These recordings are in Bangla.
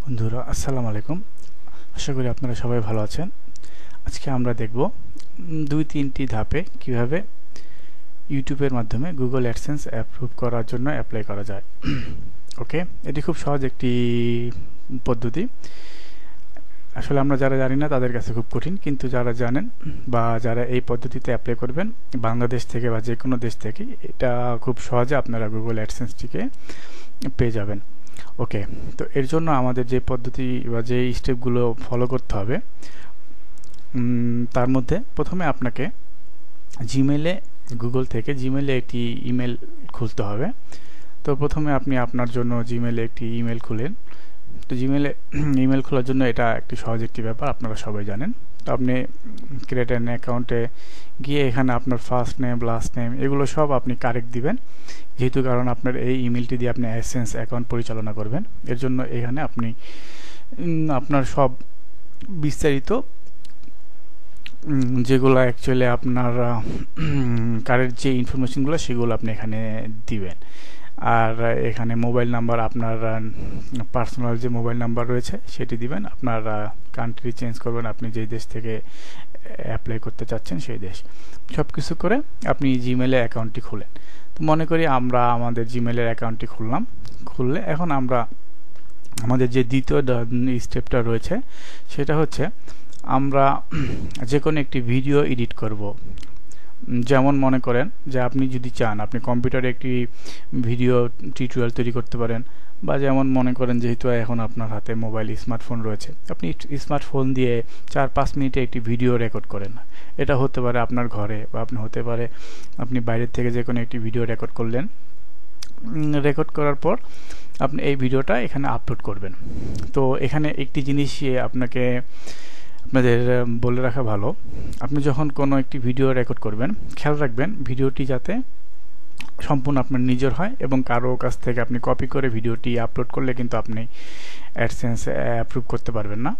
বন্ধুরা, আসসালামু আলাইকুম। আশা করি আপনারা সবাই ভালো আছেন। আজকে আমরা দেখব দুই তিনটি ধাপে কীভাবে ইউটিউবের মাধ্যমে গুগল অ্যাডসেন্স অ্যাপ্রুভ করার জন্য অ্যাপ্লাই করা যায়। ওকে? এটি খুব সহজ একটি পদ্ধতি। আসলে আমরা যারা জানি না, তাদের কাছে খুব কঠিন। কিন্তু যারা জানেন বা যারা এই পদ্ধতিতে অ্যাপ্লাই করবেন, বাংলাদেশ থেকে বা যে কোনো দেশ থেকে, এটা খুব সহজে আপনারা গুগল অ্যাডসেন্সটিকে পেয়ে যাবেন। ওকে তো এর জন্য আমাদের যে পদ্ধতি বা যে স্টেপগুলো ফলো করতে হবে তার মধ্যে প্রথমে আপনাকে জিমেলে গুগল থেকে জিমেলে একটি ইমেল খুলতে হবে। তো প্রথমে আপনি আপনার জন্য জিমেলে একটি ইমেল খুলেন। তো জিমেলে ইমেল খোলার জন্য এটা একটি সহজ একটি ব্যাপার, আপনারা সবাই জানেন। আপনি ক্রিয়েট অ্যাকাউন্টে গিয়ে এখানে আপনার ফার্স্ট নেম লাস্ট নেম এগুলো সব আপনি কারেক্ট দিবেন। যেহেতু কারণ আপনার এই ইমেলটি দিয়ে আপনি অ্যাসেন্স অ্যাকাউন্ট পরিচালনা করবেন। এর জন্য এখানে আপনি আপনার সব বিস্তারিত যেগুলো অ্যাকচুয়ালি আপনার কারের যে ইনফরমেশনগুলো সেগুলো আপনি এখানে দিবেন। আর এখানে মোবাইল নাম্বার আপনার পার্সোনাল যে মোবাইল নাম্বার রয়েছে সেটি দিবেন। আপনার কান্ট্রি চেঞ্জ করবেন, আপনি যেই দেশ থেকে অ্যাপ্লাই করতে চাচ্ছেন সেই দেশ। সব কিছু করে আপনি জিমেলে অ্যাকাউন্টটি খুলেন। তো মনে করি আমরা আমাদের জিমেলের অ্যাকাউন্টটি খুললাম। খুললে এখন আমরা আমাদের যে দ্বিতীয় স্টেপটা রয়েছে, সেটা হচ্ছে আমরা যে কোনো একটি ভিডিও এডিট করব। যেমন মনে করেন যে আপনি যদি চান, আপনি কম্পিউটারে একটি ভিডিও টিউটোরিয়াল তৈরি করতে পারেন। বা যেমন মনে করেন যেহেতু এখন আপনার হাতে মোবাইল স্মার্টফোন রয়েছে, আপনি স্মার্টফোন দিয়ে চার পাঁচ মিনিটে একটি ভিডিও রেকর্ড করেন। এটা হতে পারে আপনার ঘরে বা আপনি হতে পারে আপনি বাইরের থেকে যে কোনো একটি ভিডিও রেকর্ড করলেন। রেকর্ড করার পর আপনি এই ভিডিওটা এখানে আপলোড করবেন। তো এখানে একটি জিনিস এ আপনাকে আপনাদের, বলে রাখা ভালো। আপনি যখন কোনো একটি ভিডিও রেকর্ড করবেন, খেয়াল রাখবেন ভিডিওটি যাতে সম্পূর্ণ আপনার নিজের হয় এবং কারও কাছ থেকে আপনি কপি করে ভিডিওটি আপলোড করলে কিন্তু আপনি অ্যাডসেন্স অ্যাপ্রুভ করতে পারবেন না।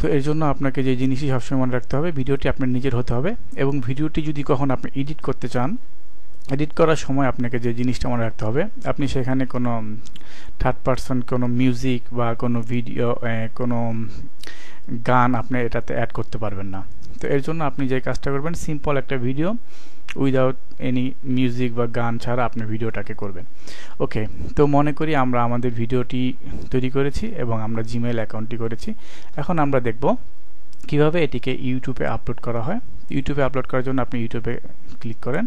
তো এর জন্য আপনাকে যে জিনিসই সবসময় মনে রাখতে হবে, ভিডিওটি আপনার নিজের হতে হবে এবং ভিডিওটি যদি কখন আপনি এডিট করতে চান এডিট করার সময় আপনাকে যে জিনিসটা মনে রাখতে হবে, আপনি সেখানে কোনো থার্ড পারসন কোনো মিউজিক বা কোনো ভিডিও কোনো গান আপনি এটাতে অ্যাড করতে পারবেন না। তো এর জন্য আপনি যে কাজটা করবেন সিম্পল একটা ভিডিও উইদাউট এনি মিউজিক বা গান ছাড়া আপনি ভিডিওটাকে করবেন। ওকে তো মনে করি আমরা আমাদের ভিডিওটি তৈরি করেছি এবং আমরা জিমেল অ্যাকাউন্টটি করেছি। এখন আমরা দেখব কীভাবে এটিকে ইউটিউবে আপলোড করা হয়। ইউটিউবে আপলোড করার জন্য আপনি ইউটিউবে ক্লিক করেন।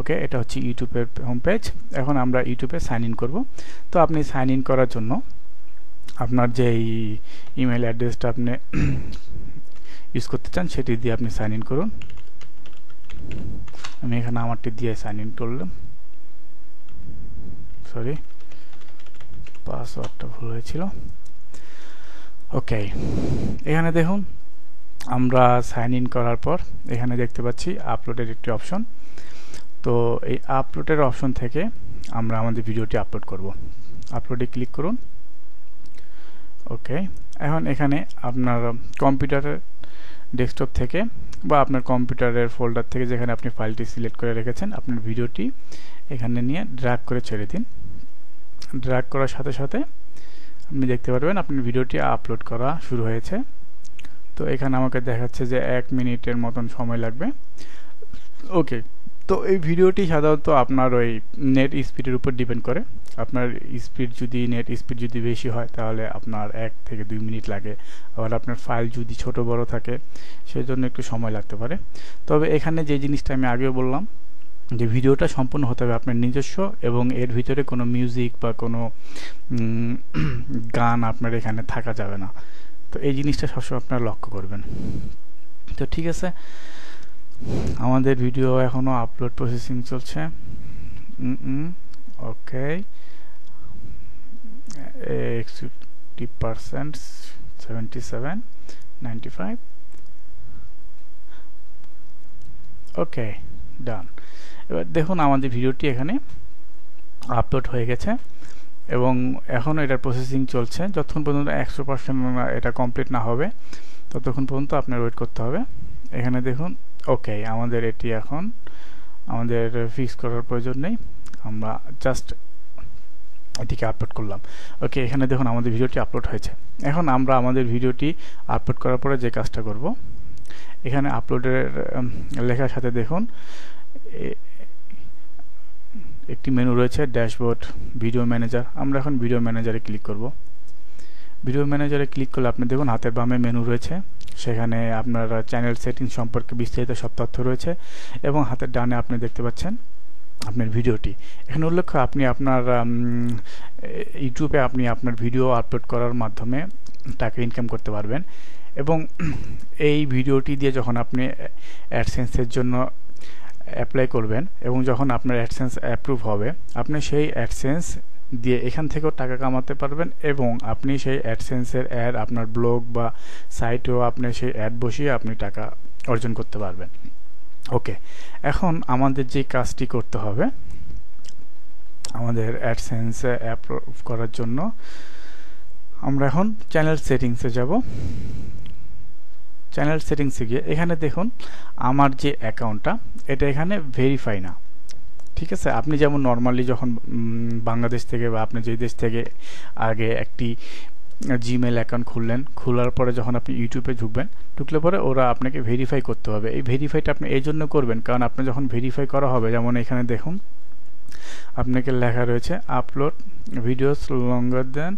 ওকে এটা হচ্ছে ইউটিউবের হোম পেজ এখন আমরা ইউটিউবে সাইন ইন করব। তো আপনি সাইন ইন করার জন্য আপনার যে ইমেল অ্যাড্রেসটা আপনি ইউজ করতে চান, সেটি দিয়ে আপনি সাইন ইন করুন। আমি এখানে আমারটি দিয়ে সাইন ইন করলাম। সরি পাসওয়ার্ডটা ভুল হয়েছিল। ওকে এখানে দেখুন, আমরা সাইন ইন করার পর এখানে দেখতে পাচ্ছি আপলোডের একটি অপশন তো এই আপলোডের অপশন থেকে আমরা আমাদের ভিডিওটি আপলোড করব। আপলোডে ক্লিক করুন। ওকে এখন এখানে আপনার কম্পিউটারের ডেস্কটপ থেকে বা আপনার কম্পিউটারের ফোল্ডার থেকে যেখানে আপনি ফাইলটি সিলেক্ট করে রেখেছেন, আপনার ভিডিওটি এখানে নিয়ে ড্র্যাগ করে ছেড়ে দিন। ড্র্যাগ করার সাথে সাথে আপনি দেখতে পারবেন আপনার ভিডিওটি আপলোড করা শুরু হয়েছে। তো এখানে আমাকে দেখাচ্ছে যে এক মিনিটের মতন সময় লাগবে। ওকে তো এই ভিডিওটি সাধারণত আপনার ওই নেট স্পিডের উপর ডিপেন্ড করে। আপনার স্পিড যদি নেট স্পিড যদি বেশি হয়, তাহলে আপনার এক থেকে দুই মিনিট লাগে। আবার আপনার ফাইল যদি ছোট বড় থাকে সেই জন্য একটু সময় লাগতে পারে। তবে এখানে যে জিনিসটা আমি আগেও বললাম, যে ভিডিওটা সম্পূর্ণ হতে হবে আপনার নিজস্ব এবং এর ভিতরে কোনো মিউজিক বা কোনো গান আপনার এখানে থাকা যাবে না। তো এই জিনিসটা সবসময় আপনারা লক্ষ্য করবেন। তো ঠিক আছে, আমাদের ভিডিও এখনও আপলোড প্রসেসিং চলছে। ওকে একষট্টি percent seventy seven ninety five okay done এবার দেখুন আমাদের ভিডিওটি এখানে আপলোড হয়ে গেছে এবং এখনও এটার প্রসেসিং চলছে। যতক্ষণ পর্যন্ত একশো পার্সেন্ট এটা কমপ্লিট না হবে, ততক্ষণ পর্যন্ত আপনার ওয়েট করতে হবে। এখানে দেখুন ওকে আমাদের এটি এখন, আমাদের ফিক্স করার প্রয়োজন নেই। আমরা জাস্ট এটিকে আপলোড করলাম। ওকে এখানে দেখুন আমাদের ভিডিওটি আপলোড হয়েছে। এখন আমরা আমাদের ভিডিওটি আপলোড করার পরে যে কাজটা করব, এখানে আপলোডের লেখার সাথে দেখুন একটি মেনু রয়েছে ড্যাশবোর্ড ভিডিও ম্যানেজার আমরা এখন ভিডিও ম্যানেজারে ক্লিক করব। ভিডিও ম্যানেজারে ক্লিক করলে আপনি দেখুন, হাতের বামে মেনু রয়েছে। সেখানে আপনার চ্যানেল সেটিং সম্পর্কে বিস্তারিত সব তথ্য রয়েছে। এবং হাতের ডানে আপনি দেখতে পাচ্ছেন আপনার ভিডিওটি। এখানে উল্লেখ্য, আপনি আপনার ইউটিউবে আপনি আপনার ভিডিও আপলোড করার মাধ্যমে টাকা ইনকাম করতে পারবেন এবং এই ভিডিওটি দিয়ে যখন আপনি অ্যাডসেন্সের জন্য অ্যাপ্লাই করবেন এবং যখন আপনার অ্যাডসেন্স অ্যাপ্রুভ হবে, আপনি সেই অ্যাডসেন্স দিয়ে এখান থেকেও টাকা কামাতে পারবেন এবং আপনি সেই অ্যাডসেন্সের অ্যাড আপনার ব্লগ বা সাইটেও আপনি সেই অ্যাড বসিয়ে আপনি টাকা অর্জন করতে পারবেন। ওকে এখন আমাদের যে কাজটি করতে হবে, আমাদের অ্যাডসেন্স অ্যাপ্রুভ করার জন্য, আমরা এখন চ্যানেল সেটিংসে যাব। চ্যানেল সেটিংসে গিয়ে এখানে দেখুন, আমার যে অ্যাকাউন্টটা এটা এখানে ভেরিফাই না। ঠিক আছে? আপনি যেমন নর্মালি যখন বাংলাদেশ থেকে বা আপনি যে দেশ থেকে আগে একটি জিমেল অ্যাকাউন্ট খুললেন। খোলার পরে যখন আপনি ইউটিউবে ঢুকবেন, ঢুকলে পরে ওরা আপনাকে ভেরিফাই করতে হবে। এই ভেরিফাইটা আপনি এই জন্য করবেন, কারণ আপনি যখন ভেরিফাই করা হবে, যেমন এখানে দেখুন, আপনাকে লেখা রয়েছে আপলোড ভিডিওস লঙ্গার দেন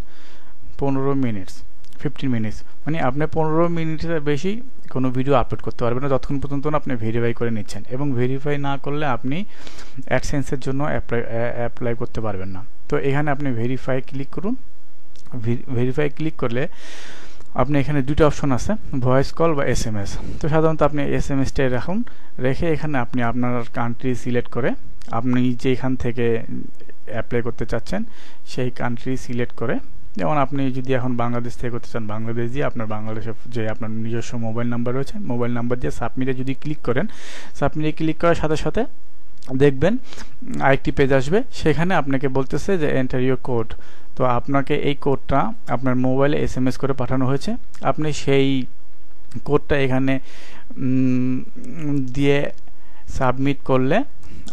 পনেরো মিনিটস ফিফটিন মিনিটস মানে আপনি পনেরো মিনিটের বেশি কোনো ভিডিও আপলোড করতে পারবেন না, যতক্ষণ পর্যন্ত আপনি ভেরিফাই করে নিচ্ছেন। এবং ভেরিফাই না করলে আপনি অ্যাডসেন্সের জন্য অ্যাপ্লাই অ্যাপ্লাই করতে পারবেন না। তো এখানে আপনি ভেরিফাই ক্লিক করুন। ভেরিফাই ক্লিক করলে আপনি এখানে দুটো অপশন আছে ভয়েস কল বা এস এম এস তো সাধারণত আপনি এস এম এসটাই রাখুন, রেখে এখানে আপনি আপনার কান্ট্রি সিলেক্ট করে আপনি যেখান থেকে অ্যাপ্লাই করতে চাচ্ছেন, সেই কান্ট্রি সিলেক্ট করে যেমন আপনি যদি এখন বাংলাদেশ থেকে করতে চান, বাংলাদেশ দিয়ে আপনার বাংলাদেশের যে আপনার নিজস্ব মোবাইল নাম্বার রয়েছে মোবাইল নাম্বার দিয়ে সাবমিটে যদি ক্লিক করেন সাবমিটে ক্লিক করার সাথে সাথে দেখবেন, আরেকটি পেজ আসবে, সেখানে আপনাকে বলতেছে যে এন্টার ইউর কোড তো আপনাকে এই কোডটা আপনার মোবাইলে এস এম এস করে পাঠানো হয়েছে। আপনি সেই কোডটা এখানে দিয়ে সাবমিট করলে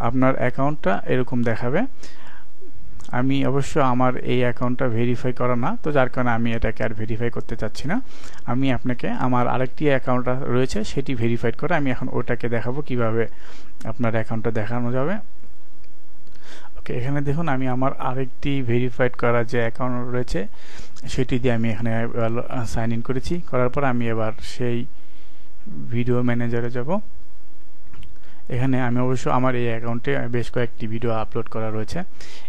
আপনার অ্যাকাউন্টটা এরকম দেখাবে। আমি অবশ্য আমার এই অ্যাকাউন্টটা ভেরিফাই করা না, তো যার কারণে আমি এটাকে আর ভেরিফাই করতে চাচ্ছি না। আমি আপনাকে আমার আরেকটি অ্যাকাউন্ট রয়েছে, সেটি ভেরিফাইড করে আমি এখন ওটাকে দেখাবো কীভাবে আপনার অ্যাকাউন্টটা দেখানো যাবে। ওকে এখানে দেখুন, আমি আমার আরেকটি ভেরিফাইড করা যে অ্যাকাউন্ট রয়েছে, সেটি দিয়ে আমি এখানে সাইন ইন করেছি। করার পর আমি এবার সেই ভিডিও ম্যানেজারে যাব। এখানে আমি অবশ্য আমার এই অ্যাকাউন্টে বেশ কয়েকটি ভিডিও আপলোড করা রয়েছে।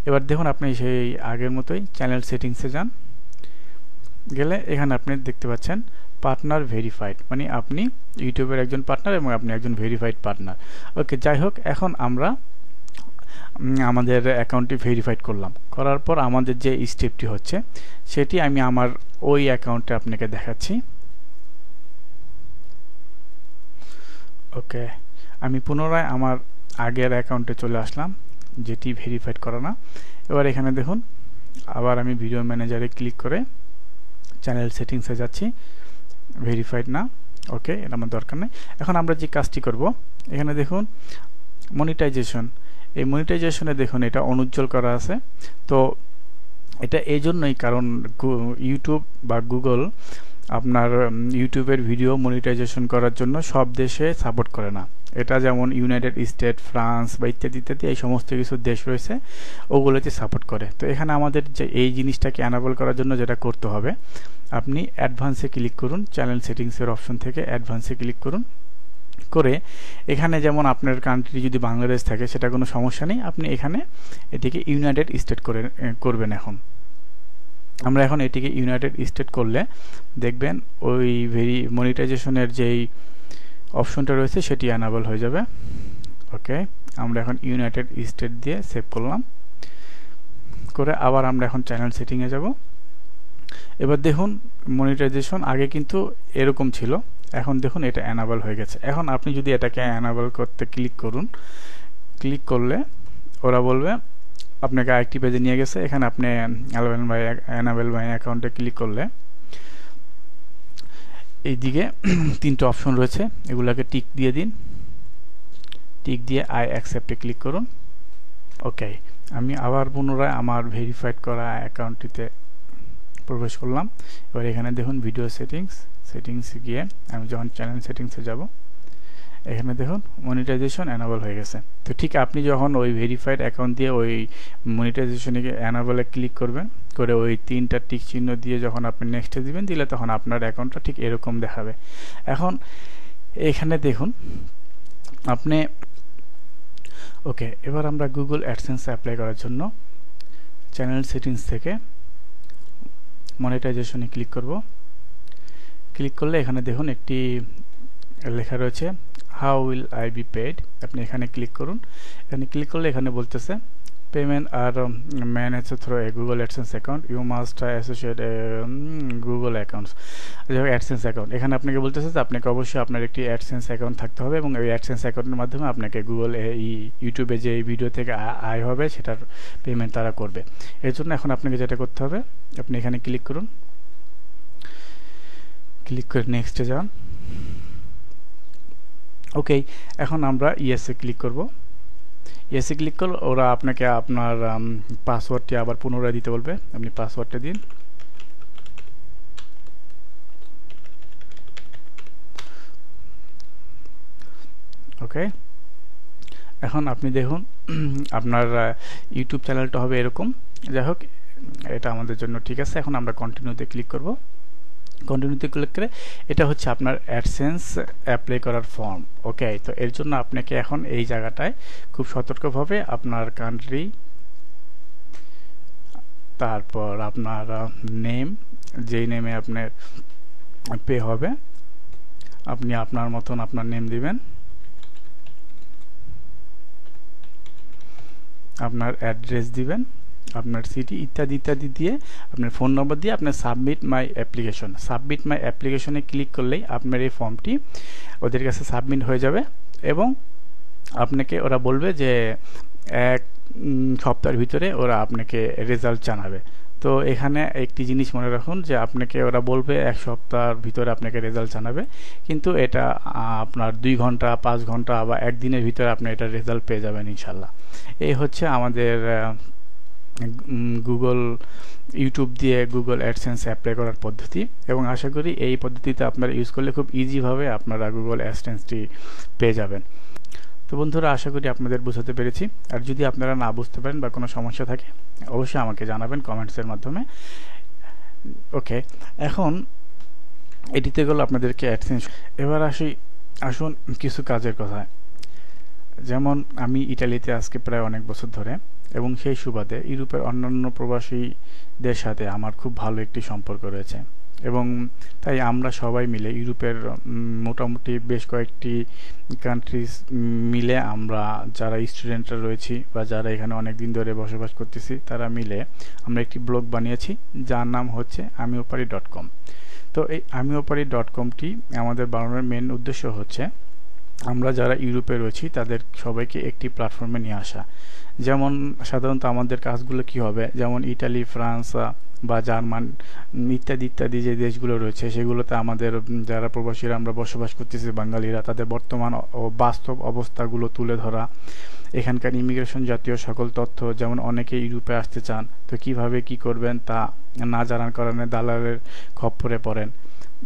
এবার দেখুন, আপনি সেই আগের মতোই চ্যানেল সেটিংসে যান। গেলে এখানে আপনি দেখতে পাচ্ছেন পার্টনার ভেরিফাইড মানে আপনি ইউটিউবের একজন পার্টনার এবং আপনি একজন ভেরিফাইড পার্টনার। ওকে, যাই হোক, এখন আমরা আমাদের অ্যাকাউন্টটি ভেরিফাইড করলাম। করার পর আমাদের যে স্টেপটি হচ্ছে, সেটি আমি আমার ওই অ্যাকাউন্টে আপনাকে দেখাচ্ছি। ওকে আমি পুনরায় আমার আগের অ্যাকাউন্টে চলে আসলাম, যেটি ভেরিফাইড করা না। এবার এখানে দেখুন, আবার আমি ভিডিও ম্যানেজারে ক্লিক করে চ্যানেল সেটিংসে যাচ্ছি ভেরিফাইড না ওকে এটা আমার দরকার নেই। এখন আমরা যে কাজটি করব, এখানে দেখুন মনিটাইজেশন এই মনিটাইজেশনে দেখুন, এটা অনুজ্জ্বল করা আছে। তো এটা এই জন্যই কারণ ইউটিউব বা গুগল আপনার ইউটিউবের ভিডিও মনিটাইজেশন করার জন্য সব দেশে সাপোর্ট করে না। এটা যেমন ইউনাইটেড স্টেট ফ্রান্স বা ইত্যাদি ইত্যাদি, এই সমস্ত কিছু দেশ রয়েছে, ওগুলোতে সাপোর্ট করে। তো এখানে আমাদের যে এই জিনিসটাকে অ্যানাবল করার জন্য যেটা করতে হবে, আপনি অ্যাডভান্সে ক্লিক করুন চ্যানেল সেটিংসের অপশন থেকে অ্যাডভান্সে ক্লিক করুন। করে এখানে যেমন আপনার কান্ট্রি যদি বাংলাদেশ থাকে, সেটা কোনো সমস্যা নেই, আপনি এখানে এটিকে ইউনাইটেড স্টেট করে করবেন এখন। আমরা এখন এটিকে ইউনাইটেড স্টেট করলে দেখবেন ওই ভেরি মনিটাইজেশনের যেই অপশনটা রয়েছে, সেটি অ্যানাবল হয়ে যাবে। ওকে, আমরা এখন ইউনাইটেড স্টেট দিয়ে সেভ করলাম। করে আবার আমরা এখন চ্যানেল সেটিংয়ে যাব। এবার দেখুন মনিটাইজেশন আগে কিন্তু এরকম ছিল। এখন দেখুন, এটা অ্যানাবল হয়ে গেছে। এখন আপনি যদি এটাকে অ্যানাবল করতে ক্লিক করুন ক্লিক করলে ওরা বলবে, আপনাকে আরেকটি পেজে নিয়ে গেছে। এখানে আপনি অ্যানাবেল বাই অ্যানাবেল বাই অ্যাকাউন্টে ক্লিক করলে এইদিকে তিনটে অপশন রয়েছে। এগুলোকে টিক দিয়ে দিন। টিক দিয়ে আই অ্যাকসেপ্টে ক্লিক করুন। ওকে আমি আবার পুনরায় আমার ভেরিফাইড করা অ্যাকাউন্টটিতে প্রবেশ করলাম। এবার এখানে দেখুন ভিডিও সেটিংস সেটিংস গিয়ে আমি যখন চ্যানেল সেটিংসে যাব, এখানে দেখুন মনিটাইজেশন অ্যানাবল হয়ে গেছে। তো ঠিক আপনি যখন ওই ভেরিফাইড অ্যাকাউন্ট দিয়ে ওই মনিটাইজেশনে অ্যানাবলে ক্লিক করবেন করে ওই তিনটা টিক চিহ্ন দিয়ে যখন আপনি নেক্সটে দিবেন, দিলে তখন আপনার অ্যাকাউন্টটা ঠিক এরকম দেখাবে। এখন এখানে দেখুন, আপনি, ওকে, এবার আমরা গুগল অ্যাডসেন্স অ্যাপ্লাই করার জন্য চ্যানেল সেটিংস থেকে মনিটাইজেশনে ক্লিক করব। ক্লিক করলে এখানে দেখুন একটি লেখা রয়েছে how will I be paid আপনি এখানে ক্লিক করুন। এখানে ক্লিক করলে এখানে বলতেছে payment are manage through a Google AdSense account you must associate Google accounts AdSense account এখানে আপনাকে বলতেছে যে আপনাকে অবশ্যই আপনার একটি অ্যাডসেন্স অ্যাকাউন্ট থাকতে হবে এবং এই অ্যাডসেন্স অ্যাকাউন্টের মাধ্যমে আপনাকে গুগল ইউটিউবে যে ভিডিও থেকে আয় হবে সেটার পেমেন্ট তারা করবে। এর জন্য এখন আপনাকে যেটা করতে হবে, আপনি এখানে ক্লিক করুন। ক্লিক করে নেক্সটে যান। ওকে এখন আমরা ইয়েসে ক্লিক করব। ইয়েসে ক্লিক করলে, ওরা আপনাকে আপনার পাসওয়ার্ডটি আবার পুনরায় দিতে বলবে। আপনি পাসওয়ার্ডটা দিন। ওকে এখন আপনি দেখুন, আপনার ইউটিউব চ্যানেলটা হবে এরকম। যাই হোক, এটা আমাদের জন্য ঠিক আছে। এখন আমরা কন্টিনিউতে ক্লিক করব। কন্টিনিউতে ক্লিক করে, এটা হচ্ছে আপনার অ্যাডসেন্স অ্যাপ্লাই করার ফর্ম ওকে তো এর জন্য আপনাকে এখন এই জায়গাটায় খুব সতর্কভাবে আপনার কান্ট্রি তারপর আপনার নেম যেই নেমে আপনার পে হবে, আপনি আপনার মতন আপনার নেম দিবেন। আপনার অ্যাড্রেস দিবেন। আপনার সিটি ইত্যাদি ইত্যাদি দিয়ে আপনার ফোন নম্বর দিয়ে আপনার submit my application submit my অ্যাপ্লিকেশনে ক্লিক করলেই আপনার এই ফর্মটি ওদের কাছে সাবমিট হয়ে যাবে এবং আপনাকে ওরা বলবে যে এক সপ্তাহের ভিতরে ওরা আপনাকে রেজাল্ট জানাবে। তো এখানে একটি জিনিস মনে রাখুন যে আপনাকে ওরা বলবে এক সপ্তাহের ভিতরে আপনাকে রেজাল্ট জানাবে, কিন্তু এটা আপনার দুই ঘণ্টা, পাঁচ ঘণ্টা বা একদিনের ভিতরে আপনি এটা রেজাল্ট পেয়ে যাবেন ইনশাল্লাহ। এই হচ্ছে আমাদের গুগল ইউটিউব দিয়ে গুগল অ্যাডসেন্স অ্যাপ্লাই করার পদ্ধতি এবং আশা করি এই পদ্ধতিতে আপনারা ইউজ করলে খুব ইজিভাবে আপনারা গুগল অ্যাডসেন্সটি পেয়ে যাবেন। তো বন্ধুরা, আশা করি আপনাদের বোঝাতে পেরেছি। আর যদি আপনারা না বুঝতে পারেন বা কোনো সমস্যা থাকে, অবশ্যই আমাকে জানাবেন কমেন্টসের মাধ্যমে। ওকে এখন এটিতে গেল আপনাদেরকে অ্যাডসেন্স এবার আসি, আসুন কিছু কাজের কথায়। যেমন আমি ইটালিতে আজকে প্রায় অনেক বছর ধরে এবং সেই সুবাদে ইউরোপের অন্যান্য প্রবাসীদের সাথে আমার খুব ভালো একটি সম্পর্ক রয়েছে। এবং তাই আমরা সবাই মিলে ইউরোপের মোটামুটি বেশ কয়েকটি কান্ট্রিজ মিলে আমরা যারা স্টুডেন্টরা রয়েছি বা যারা এখানে অনেক দিন ধরে বসবাস করতেছি, তারা মিলে আমরা একটি ব্লগ বানিয়েছি, যার নাম হচ্ছে আমিওপারি ডট কম তো এই আমিওপারি ডট কমটি আমাদের বানানোর মেন উদ্দেশ্য হচ্ছে, আমরা যারা ইউরোপে রয়েছি, তাদের সবাইকে একটি প্ল্যাটফর্মে নিয়ে আসা। যেমন সাধারণত আমাদের কাজগুলো কি হবে? যেমন ইটালি, ফ্রান্স বা জার্মান ইত্যাদি ইত্যাদি যে দেশগুলো রয়েছে, সেগুলোতে আমাদের যারা প্রবাসীরা আমরা বসবাস করতেছি, বাঙালিরা, তাদের বর্তমান বাস্তব অবস্থাগুলো তুলে ধরা। এখানকার ইমিগ্রেশন জাতীয় সকল তথ্য, যেমন অনেকে ইউরোপে আসতে চান, তো কীভাবে কি করবেন তা না জানার কারণে দালালের খপ্পরে পড়েন।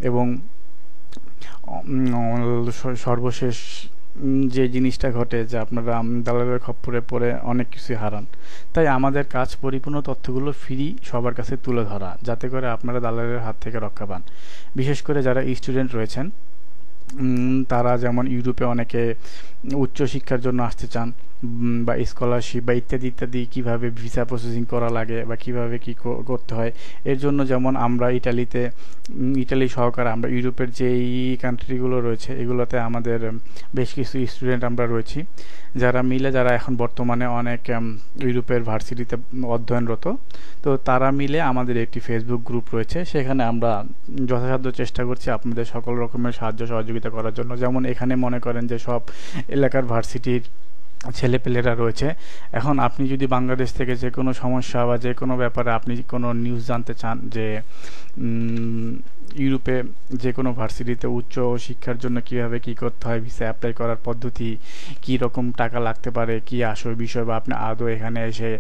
এবং সর্বশেষ যে জিনিসটা ঘটে যে আপনারা দালালের খপ্পরে পড়ে অনেক কিছুই হারান। তাই আমাদের কাজ পরিপূর্ণ তথ্যগুলো ফ্রি সবার কাছে তুলে ধরা, যাতে করে আপনারা দালালের হাত থেকে রক্ষা পান। বিশেষ করে যারা স্টুডেন্ট রয়েছেন তারা যেমন ইউরোপে অনেকে উচ্চ শিক্ষার জন্য আসতে চান বা স্কলারশিপ বা ইত্যাদি ইত্যাদি কীভাবে ভিসা প্রসেসিং করা লাগে বা কীভাবে কি করতে হয়। এর জন্য যেমন আমরা ইটালিতে ইটালি সহকারে আমরা ইউরোপের যেই কান্ট্রিগুলো রয়েছে, এগুলোতে আমাদের বেশ কিছু স্টুডেন্ট আমরা রয়েছি, যারা মিলে যারা এখন বর্তমানে অনেক ইউরোপের ভার্সিটিতে অধ্যয়নরত, তো তারা মিলে আমাদের একটি ফেসবুক গ্রুপ রয়েছে। সেখানে আমরা যথাসাধ্য চেষ্টা করছি আপনাদের সকল রকমের সাহায্য সহযোগিতা করার জন্য। যেমন এখানে মনে করেন যে সব এলাকার ভার্সিটির ছেলেপেলেরা রয়েছে। এখন আপনি যদি বাংলাদেশ থেকে যে কোনো সমস্যা বা যে কোনো ব্যাপারে আপনি কোনো নিউজ জানতে চান যে ইউরোপে যে কোনো ভার্সিটিতে উচ্চ শিক্ষার জন্য কীভাবে কি করতে হয় ভিসা অ্যাপ্লাই করার পদ্ধতি, কি রকম টাকা লাগতে পারে, কি আসল বিষয় বা আপনি আদৌ এখানে এসে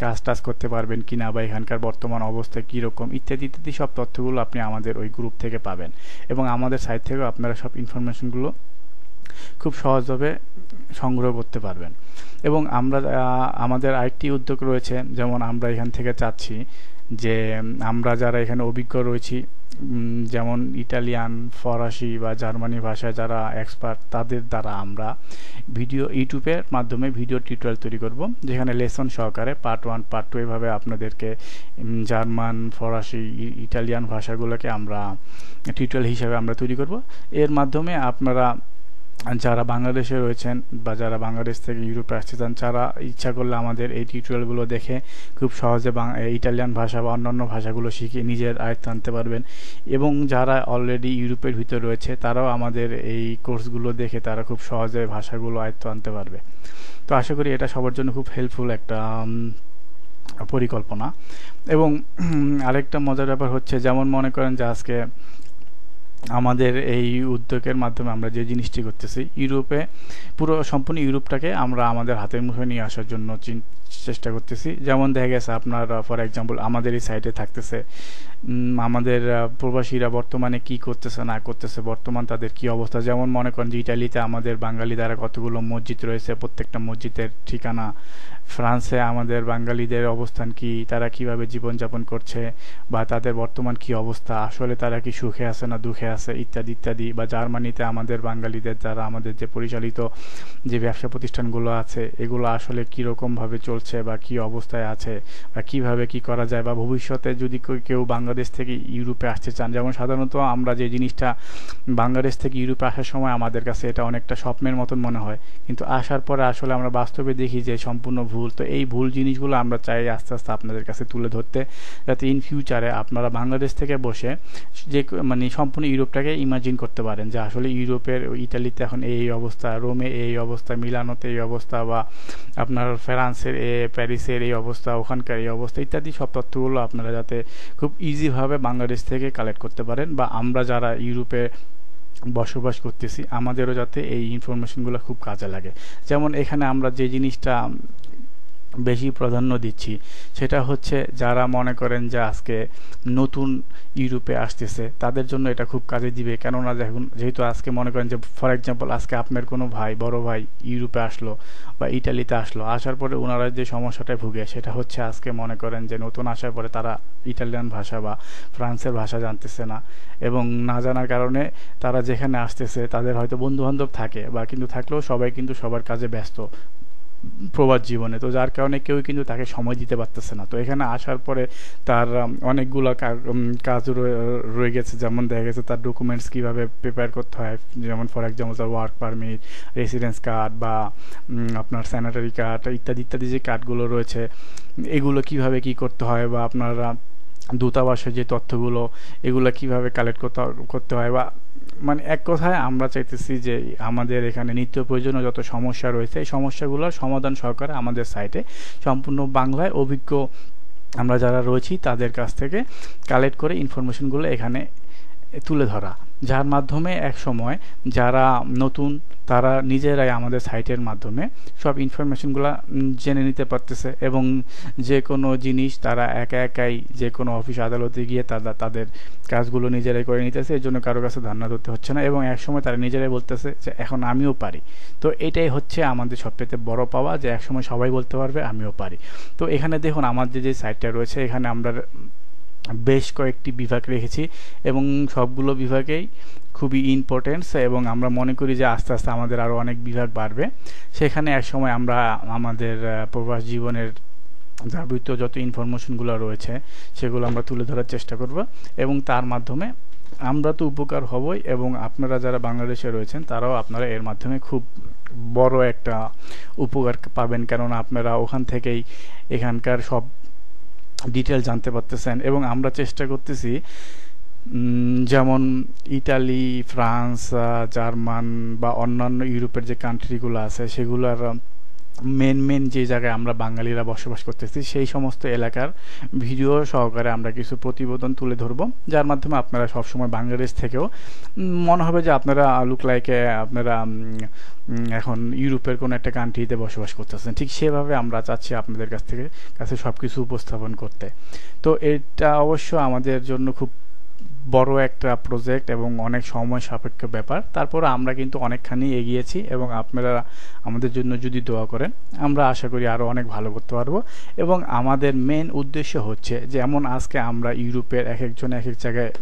কাজ টাজ করতে পারবেন কি না বা এখানকার বর্তমান অবস্থা কীরকম ইত্যাদি ইত্যাদি সব তথ্যগুলো আপনি আমাদের ওই গ্রুপ থেকে পাবেন। এবং আমাদের সাইট থেকেও আপনারা সব ইনফরমেশনগুলো খুব সহজভাবে সংগ্রহ করতে পারবেন। এবং আমরা আমাদের আরেকটি উদ্যোগ রয়েছে, যেমন আমরা এখান থেকে চাচ্ছি যে, আমরা যারা এখানে অভিজ্ঞ রয়েছি যেমন ইটালিয়ান, ফরাসি বা জার্মানি ভাষায় যারা এক্সপার্ট তাদের দ্বারা আমরা ভিডিও, ইউটিউবের মাধ্যমে ভিডিও টিউটোরিয়াল তৈরি করব, যেখানে লেসন সহকারে পার্ট ওয়ান, পার্ট টু এভাবে আপনাদেরকে জার্মান, ফরাসি ইটালিয়ান ভাষাগুলোকে আমরা টিউটোরিয়াল হিসাবে আমরা তৈরি করব। এর মাধ্যমে আপনারা যারা বাংলাদেশে রয়েছেন বা যারা বাংলাদেশ থেকে ইউরোপে আসতে চান যারা ইচ্ছা করলে আমাদের এই টিউটোরিয়ালগুলো দেখে খুব সহজে ইটালিয়ান ভাষা বা অন্যান্য ভাষাগুলো শিখে নিজের আয়ত্ত আনতে পারবেন। এবং যারা অলরেডি ইউরোপের ভিতর রয়েছে, তারাও আমাদের এই কোর্সগুলো দেখে তারা খুব সহজে ভাষাগুলো আয়ত্ত আনতে পারবে। তো আশা করি এটা সবার জন্য খুব হেল্পফুল একটা পরিকল্পনা। এবং আরেকটা মজার ব্যাপার হচ্ছে, যেমন মনে করেন যে আজকে আমাদের এই উদ্যোগের মাধ্যমে আমরা যে জিনিসটি করতেছি, ইউরোপে পুরো সম্পূর্ণ ইউরোপটাকে আমরা আমাদের হাতের মুখে নিয়ে আসার জন্য চেষ্টা করতেছি। যেমন দেখা গেছে আপনার ফর এক্সাম্পল আমাদের এই সাইডে থাকতেছে আমাদের প্রবাসীরা বর্তমানে কি করতেছে, না করতেছে, বর্তমান তাদের কি অবস্থা? যেমন মনে করেন যে ইটালিতে আমাদের বাঙালি দ্বারা কতগুলো মসজিদ রয়েছে, প্রত্যেকটা মসজিদের ঠিকানা ফ্রান্সে আমাদের বাঙালিদের অবস্থান কি? তারা কীভাবে জীবনযাপন করছে? বা তাদের বর্তমান কি অবস্থা? আসলে তারা কি সুখে আছে না দুঃখে আছে? ইত্যাদি ইত্যাদি। বা জার্মানিতে আমাদের বাঙালিদের দ্বারা আমাদের যে পরিচালিত যে ব্যবসা প্রতিষ্ঠানগুলো আছে, এগুলো আসলে কীরকমভাবে চলছে বা কি অবস্থায় আছে? বা কীভাবে কি করা যায়? বা ভবিষ্যতে যদি কেউ বাংলাদেশ থেকে ইউরোপে আসতে চান, যেমন সাধারণত আমরা যে জিনিসটা বাংলাদেশ থেকে ইউরোপে আসার সময় আমাদের কাছে এটা অনেকটা স্বপ্নের মতন মনে হয়। কিন্তু আসার পরে আসলে আমরা বাস্তবে দেখি যে সম্পূর্ণ ভুল তো এই ভুল জিনিসগুলো আমরা চাই আস্তে আস্তে আপনাদের কাছে তুলে ধরতে, যাতে ইন ফিউচারে আপনারা বাংলাদেশ থেকে বসে যে মানে সম্পূর্ণ ইউরোপটাকে ইমাজিন করতে পারেন যে আসলে ইউরোপের ইটালিতে এখন এই অবস্থা, রোমে এই অবস্থা, মিলানোতে এই অবস্থা বা আপনার ফ্রান্সের এ, প্যারিসের এই অবস্থা, ওখানকার এই অবস্থা ইত্যাদি সব তথ্যগুলো আপনারা যাতে খুব ইজিভাবে বাংলাদেশ থেকে কালেক্ট করতে পারেন বা আমরা যারা ইউরোপে বসবাস করতেছি, আমাদেরও যাতে এই ইনফরমেশনগুলো খুব কাজে লাগে। যেমন এখানে আমরা যে জিনিসটা বেশি প্রাধান্য দিচ্ছি। সেটা হচ্ছে যারা মনে করেন যে আজকে নতুন ইউরোপে আসতেছে, তাদের জন্য এটা খুব কাজে দিবে। কেননা দেখুন, যেহেতু আজকে মনে করেন যে ফর এক্সাম্পল আজকে আপনার কোনো ভাই, বড় ভাই ইউরোপে আসলো বা ইটালিতে আসলো, আসার পরে ওনারা যে সমস্যাটায় ভুগে, সেটা হচ্ছে আজকে মনে করেন যে নতুন আসার পরে তারা ইটালিয়ান ভাষা বা ফ্রান্সের ভাষা জানতেছে না। এবং না জানার কারণে তারা যেখানে আসতেছে, তাদের হয়তো বন্ধু বান্ধব থাকে বা কিন্তু থাকলেও সবাই কিন্তু সবার কাজে ব্যস্ত। প্রবাদ জীবনে। তো যার কারণে কেউ কিন্তু তাকে সময় দিতে পারতেছে না। তো এখানে আসার পরে তার অনেকগুলো কাজ রয়ে গেছে। যেমন দেখা গেছে তার ডকুমেন্টস কীভাবে প্রিপেয়ার করতে হয়। যেমন ফর এক্সাম্পল তার ওয়ার্ক পারমিট রেসিডেন্স কার্ড বা আপনার স্যানিটারি কার্ড ইত্যাদি ইত্যাদি যে কার্ডগুলো রয়েছে, এগুলো কীভাবে কি করতে হয় বা আপনারা দূতাবাসের যে তথ্যগুলো, এগুলো কীভাবে কালেক্ট করতে করতে হয় বা মানে এক কথায় আমরা চাইতেছি যে আমাদের এখানে নিত্য প্রয়োজনীয় যত সমস্যা রয়েছে, এই সমস্যাগুলোর সমাধান সহকারে আমাদের সাইটে সম্পূর্ণ বাংলায় অভিজ্ঞ আমরা যারা রয়েছি, তাদের কাছ থেকে কালেক্ট করে ইনফরমেশনগুলো এখানে তুলে ধরা। যার মাধ্যমে এক সময় যারা নতুন, তারা নিজেরাই আমাদের সাইটের মাধ্যমে সব ইনফরমেশনগুলো জেনে নিতে পারতেছে এবং যে কোনো জিনিস তারা একা একাই যে কোনো অফিস আদালতে গিয়ে তারা তাদের কাজগুলো নিজেরাই করে নিতেছে, এর জন্য কারও কাছে ধারণা ধরতে হচ্ছে না এবং এক সময় তারা নিজেরাই বলতেছে যে এখন আমিও পারি। তো এটাই হচ্ছে আমাদের সবচেয়ে বড় পাওয়া যে একসময় সবাই বলতে পারবে, আমিও পারি। তো এখানে দেখুন আমাদের যে সাইটটা রয়েছে, এখানে আমরা বেশ কয়েকটি বিভাগ রেখেছি এবং সবগুলো বিভাগেই খুবই ইম্পর্টেন্স এবং আমরা মনে করি যে আস্তে আস্তে আমাদের আরও অনেক বিভাগ বাড়বে। সেখানে এক সময় আমরা আমাদের প্রবাস জীবনের যাবতীয় যত ইনফরমেশনগুলো রয়েছে সেগুলো আমরা তুলে ধরার চেষ্টা করব এবং তার মাধ্যমে আমরা তো উপকার হবই এবং আপনারা যারা বাংলাদেশে রয়েছেন তারাও আপনারা এর মাধ্যমে খুব বড় একটা উপকার পাবেন। কেননা আপনারা ওখান থেকেই এখানকার সব ডিটেল জানতে পারতেছেন এবং আমরা চেষ্টা করতেছি যেমন ইটালি ফ্রান্স জার্মান বা অন্যান্য ইউরোপের যে কান্ট্রিগুলো আছে, সেগুলোর মেন মেন যে জায়গায় আমরা বাঙালিরা বসবাস করতেছি, সেই সমস্ত এলাকার ভিডিও সহকারে আমরা কিছু প্রতিবেদন তুলে ধরব, যার মাধ্যমে আপনারা সবসময় বাংলাদেশ থেকেও মনে হবে যে আপনারা লুক লাইকে আপনারা এখন ইউরোপের কোনো একটা কান্ট্রিতে বসবাস করতেছেন। ঠিক সেভাবে আমরা চাচ্ছি আপনাদের কাছ থেকে, কাছে সব কিছু উপস্থাপন করতে। তো এটা অবশ্য আমাদের জন্য খুব বড় একটা প্রজেক্ট এবং অনেক সময় সাপেক্ষ ব্যাপার। তারপর আমরা কিন্তু অনেকখানি এগিয়েছি এবং আপনারা আমাদের জন্য যদি দোয়া করেন, আমরা আশা করি আরও অনেক ভালো করতে পারব। এবং আমাদের মেন উদ্দেশ্য হচ্ছে, যেমন আজকে আমরা ইউরোপের এক একজন এক এক জায়গায়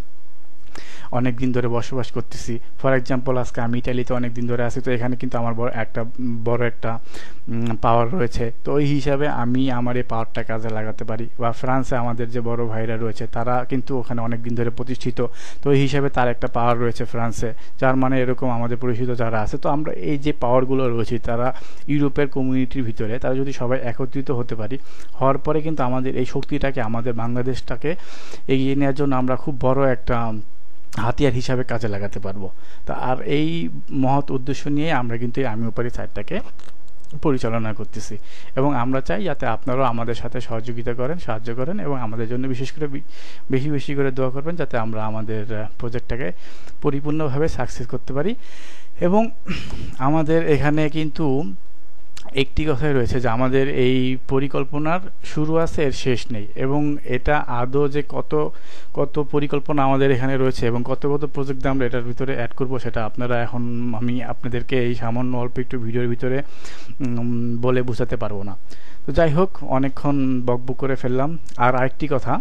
অনেক দিন ধরে বসবাস করতেছি। ফর এক্সাম্পল আজকে আমি ইটালিতে অনেক দিন ধরে আছি, তো এখানে কিন্তু আমার বড় একটা বড় একটা পাওয়ার রয়েছে। তো ওই হিসাবে আমি আমার এই পাওয়ারটা কাজে লাগাতে পারি। বা ফ্রান্সে আমাদের যে বড় ভাইরা রয়েছে, তারা কিন্তু ওখানে অনেক দিন ধরে প্রতিষ্ঠিত। তো ওই হিসাবে তার একটা পাওয়ার রয়েছে ফ্রান্সে যার মানে এরকম আমাদের পরিচিত যারা আছে, তো আমরা এই যে পাওয়ারগুলো রয়েছে, তারা ইউরোপের কমিউনিটির ভিতরে, তারা যদি সবাই একত্রিত হতে পারি, হওয়ার পরে কিন্তু আমাদের এই শক্তিটাকে, আমাদের বাংলাদেশটাকে এগিয়ে নেওয়ার জন্য আমরা খুব বড় একটা হাতিয়ার হিসাবে কাজে লাগাতে পারব। তা আর এই মহৎ উদ্দেশ্য নিয়ে আমরা কিন্তু এই আমি উপারি সাইটটাকে পরিচালনা করতেছি। এবং আমরা চাই যাতে আপনারাও আমাদের সাথে সহযোগিতা করেন, সাহায্য করেন এবং আমাদের জন্য বিশেষ করে বেশি বেশি করে দোয়া করবেন যাতে আমরা আমাদের প্রজেক্টটাকে পরিপূর্ণভাবে সাকসেস করতে পারি। এবং আমাদের এখানে কিন্তু একটি কথাই রয়েছে যে আমাদের এই পরিকল্পনার শুরু আছে, এর শেষ নেই। এবং এটা আদৌ যে কত কত পরিকল্পনা আমাদের এখানে রয়েছে এবং কত কত প্রজেক্ট আমরা এটার ভিতরে অ্যাড করব, সেটা আপনারা এখন আমি আপনাদেরকে এই সামান্য অল্প একটু ভিডিওর ভিতরে বলে বোঝাতে পারব না। তো যাই হোক, অনেকক্ষণ বকবক করে ফেললাম। আর আরেকটি কথা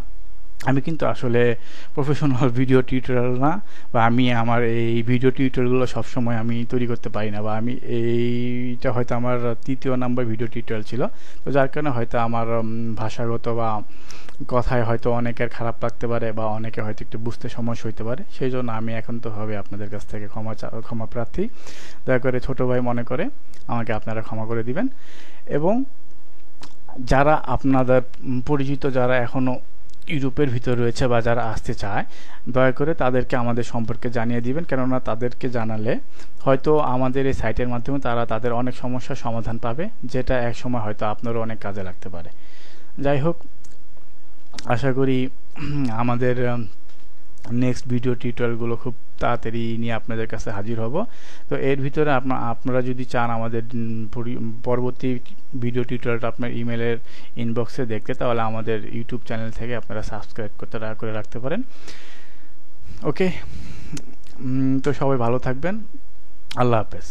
আমি কিন্তু আসলে প্রফেশনাল ভিডিও টিউটোরিয়াল না, বা আমি আমার এই ভিডিও টিউটোরিয়ালগুলো সবসময় আমি তৈরি করতে পারি না, বা আমি এইটা হয়তো আমার তৃতীয় নাম্বার ভিডিও টিউটোরিয়াল ছিল। তো যার কারণে হয়তো আমার ভাষাগত বা কথায় হয়তো অনেকের খারাপ লাগতে পারে, বা অনেকে হয়তো একটু বুঝতে সমস্যা হইতে পারে সেই জন্য আমি এখন তো হবে আপনাদের কাছ থেকে ক্ষমা ক্ষমা প্রার্থী। দয়া করে ছোট ভাই মনে করে আমাকে আপনারা ক্ষমা করে দিবেন। এবং যারা আপনাদের পরিচিত যারা এখনও ইউরোপের ভিতর রয়েছে বা যারা আসতে চায়, দয়া করে তাদেরকে আমাদের সম্পর্কে জানিয়ে দিবেন। কেননা তাদেরকে জানালে হয়তো আমাদের এই সাইটের মাধ্যমে তারা তাদের অনেক সমস্যার সমাধান পাবে, যেটা এক সময় হয়তো আপনারও অনেক কাজে লাগতে পারে। যাই হোক, আশা করি আমাদের নেক্সট ভিডিও টিউটোরিয়ালগুলো খুব তাড়াতাড়ি নিয়ে আপনাদের কাছে হাজির হব। তো এর ভিতরে আপনার আপনারা যদি চান আমাদের পরবর্তী ভিডিও টিউটোরিয়ালটা আপনার ইমেলের ইনবক্সে দেখতে, তাহলে আমাদের ইউটিউব চ্যানেল থেকে আপনারা সাবস্ক্রাইব করতে করে রাখতে পারেন। ওকে তো সবাই ভালো থাকবেন। আল্লাহ হাফেজ।